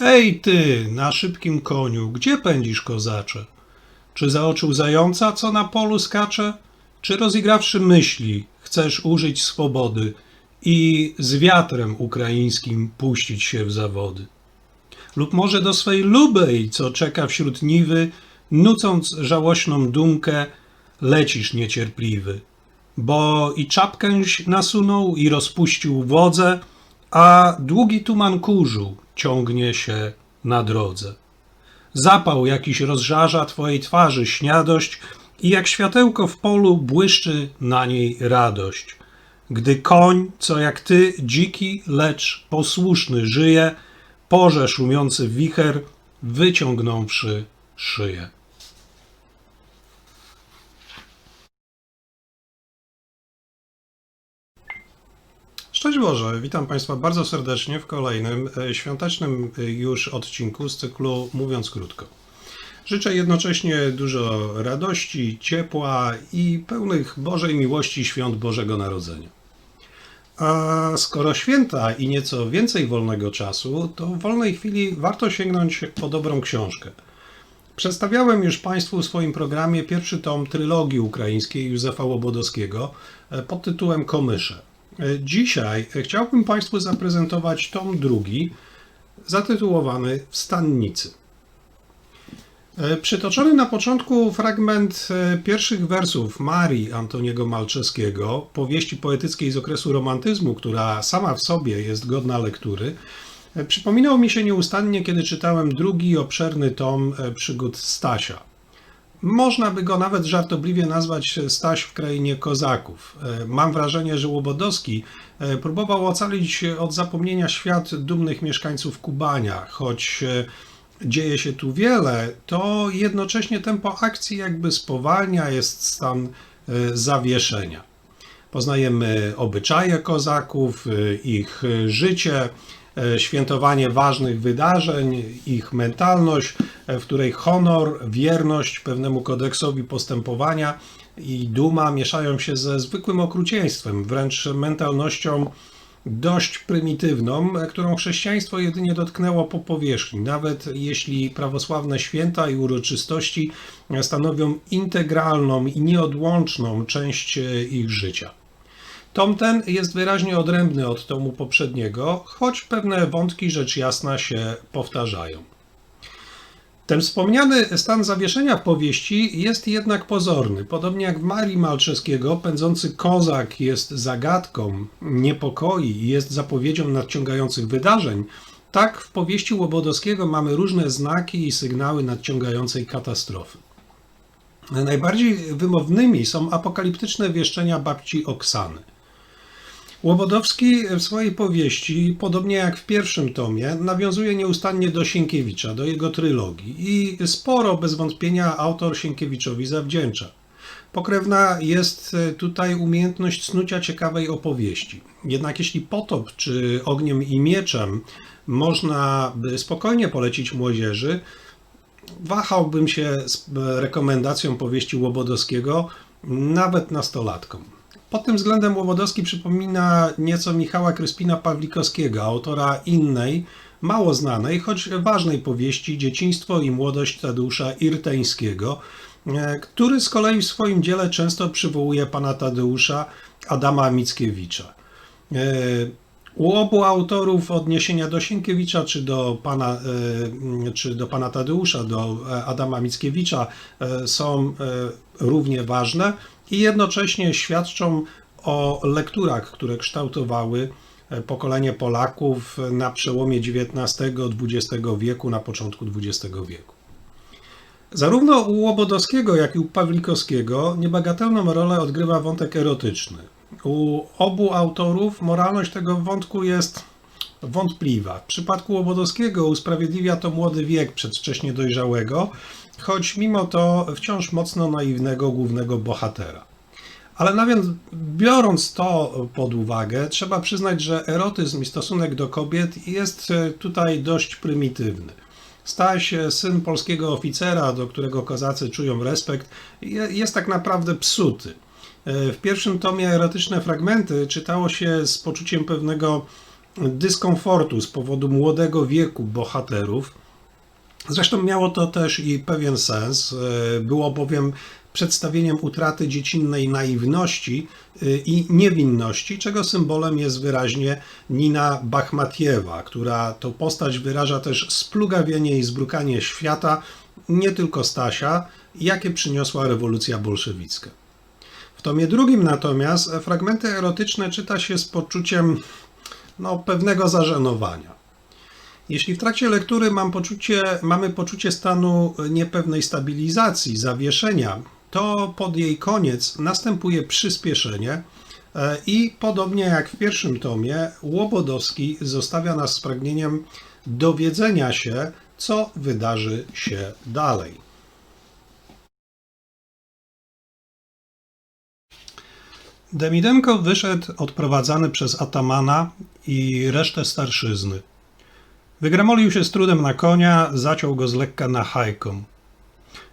Ej ty, na szybkim koniu, gdzie pędzisz kozacze? Czy zaoczył zająca, co na polu skacze? Czy rozigrawszy myśli, chcesz użyć swobody i z wiatrem ukraińskim puścić się w zawody? Lub może do swej lubej, co czeka wśród niwy, nucąc żałośną dumkę, lecisz niecierpliwy, bo i czapkęś nasunął i rozpuścił wodze, a długi tuman kurzu ciągnie się na drodze. Zapał jakiś rozżarza twojej twarzy śniadość i jak światełko w polu błyszczy na niej radość. Gdy koń, co jak ty, dziki, lecz posłuszny żyje, porze szumiący wicher, wyciągnąwszy szyję. Szczęść Boże, witam Państwa bardzo serdecznie w kolejnym e, świątecznym e, już odcinku z cyklu Mówiąc Krótko. Życzę jednocześnie dużo radości, ciepła i pełnych Bożej miłości świąt Bożego Narodzenia. A skoro święta i nieco więcej wolnego czasu, to w wolnej chwili warto sięgnąć po dobrą książkę. Przedstawiałem już Państwu w swoim programie pierwszy tom trylogii ukraińskiej Józefa Łobodowskiego e, pod tytułem Komysze. Dzisiaj chciałbym Państwu zaprezentować tom drugi, zatytułowany Wstannicy. Przytoczony na początku fragment e, pierwszych wersów Marii Antoniego Malczewskiego, powieści poetyckiej z okresu romantyzmu, która sama w sobie jest godna lektury, e, przypominał mi się nieustannie, kiedy czytałem drugi obszerny tom e, przygód Stasia. Można by go nawet żartobliwie nazwać Staś w krainie kozaków. E, mam wrażenie, że Łobodowski e, próbował ocalić od zapomnienia świat dumnych mieszkańców Kubania, choć e, dzieje się tu wiele, to jednocześnie tempo akcji jakby spowalnia, jest stan zawieszenia. Poznajemy obyczaje kozaków, ich życie, E, świętowanie ważnych wydarzeń, ich mentalność, e, w której honor, wierność pewnemu kodeksowi postępowania i duma mieszają się ze zwykłym okrucieństwem, wręcz mentalnością dość prymitywną, e, którą chrześcijaństwo jedynie dotknęło po powierzchni, nawet jeśli prawosławne święta i uroczystości stanowią integralną i nieodłączną część ich życia. Tom ten jest wyraźnie odrębny od tomu poprzedniego, choć pewne wątki rzecz jasna się powtarzają. Ten wspomniany stan zawieszenia w powieści jest jednak pozorny. Podobnie jak w Marii Malczewskiego, pędzący kozak jest zagadką, niepokoi i jest zapowiedzią nadciągających wydarzeń, tak w powieści Łobodowskiego mamy różne znaki i sygnały nadciągającej katastrofy. Najbardziej wymownymi są apokaliptyczne wieszczenia babci Oksany – Łobodowski w swojej powieści, podobnie jak w pierwszym tomie, nawiązuje nieustannie do Sienkiewicza, do jego trylogii i sporo bez wątpienia autor Sienkiewiczowi zawdzięcza. Pokrewna jest tutaj umiejętność snucia ciekawej opowieści. Jednak jeśli potop czy ogniem i mieczem można by spokojnie polecić młodzieży, wahałbym się z rekomendacją powieści Łobodowskiego nawet nastolatkom. Pod tym względem Łobodowski przypomina nieco Michała Kryspina-Pawlikowskiego, autora innej, mało znanej, choć ważnej powieści Dzieciństwo i młodość Tadeusza Irteńskiego, e, który z kolei w swoim dziele często przywołuje pana Tadeusza Adama Mickiewicza. E, u obu autorów odniesienia do Sienkiewicza czy do pana, e, czy do pana Tadeusza, do Adama Mickiewicza są równie ważne i jednocześnie świadczą o lekturach, które kształtowały e, pokolenie Polaków na przełomie XIX-XX wieku, na początku XX wieku. Zarówno u Łobodowskiego, jak i u Pawlikowskiego niebagatelną rolę odgrywa wątek erotyczny. U obu autorów moralność tego wątku jest wątpliwa. W przypadku Łobodowskiego usprawiedliwia to młody wiek przedwcześnie dojrzałego, choć mimo to wciąż mocno naiwnego głównego bohatera. Ale nawet biorąc to pod uwagę, trzeba przyznać, że erotyzm i stosunek do kobiet jest tutaj dość prymitywny. Staś, syn polskiego oficera, do którego kozacy czują respekt, jest tak naprawdę psuty. W pierwszym tomie erotyczne fragmenty czytało się z poczuciem pewnego dyskomfortu z powodu młodego wieku bohaterów. Zresztą miało to też i pewien sens. E, Było bowiem przedstawieniem utraty dziecinnej naiwności y, i niewinności, czego symbolem jest wyraźnie Nina Bachmatiewa, która to postać wyraża też splugawienie i zbrukanie świata, nie tylko Stasia, jakie przyniosła rewolucja bolszewicka. W tomie drugim natomiast fragmenty erotyczne czyta się z poczuciem no, pewnego zażenowania. Jeśli w trakcie lektury mam poczucie, mamy poczucie stanu niepewnej stabilizacji, zawieszenia, to pod jej koniec następuje przyspieszenie e, i podobnie jak w pierwszym tomie, Łobodowski zostawia nas z pragnieniem dowiedzenia się, co wydarzy się dalej. Demidenko wyszedł odprowadzany przez atamana i resztę starszyzny. Wygramolił się z trudem na konia, zaciął go z lekka na hajką.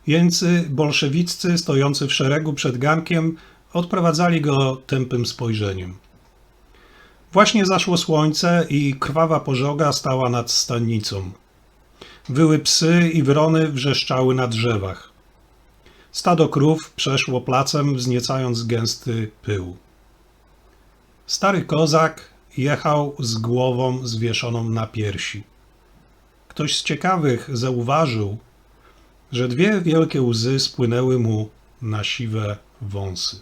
Jeńcy bolszewiccy stojący w szeregu przed gankiem odprowadzali go tępym spojrzeniem. Właśnie zaszło słońce i krwawa pożoga stała nad stanicą. Wyły psy i wrony wrzeszczały na drzewach. Stado krów przeszło placem, wzniecając gęsty pył. Stary kozak jechał z głową zwieszoną na piersi. Ktoś z ciekawych zauważył, że dwie wielkie łzy spłynęły mu na siwe wąsy.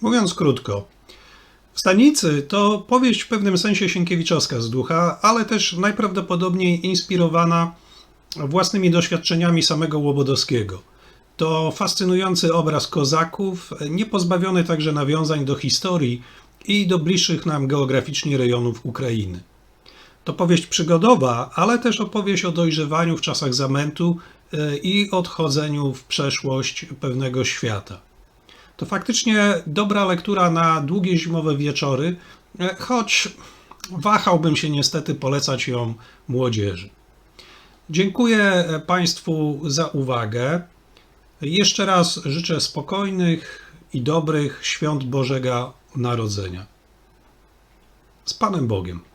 Mówiąc krótko, stanicy to powieść w pewnym sensie Sienkiewiczowska z ducha, ale też najprawdopodobniej inspirowana własnymi doświadczeniami samego Łobodowskiego. To fascynujący obraz kozaków, niepozbawiony także nawiązań do historii i do bliższych nam geograficznie rejonów Ukrainy. To powieść przygodowa, ale też opowieść o dojrzewaniu w czasach zamętu e, i odchodzeniu w przeszłość pewnego świata. To faktycznie dobra lektura na długie zimowe wieczory, e, choć wahałbym się niestety polecać ją młodzieży. Dziękuję Państwu za uwagę. Jeszcze raz życzę spokojnych i dobrych świąt Bożego Narodzenia. Z Panem Bogiem.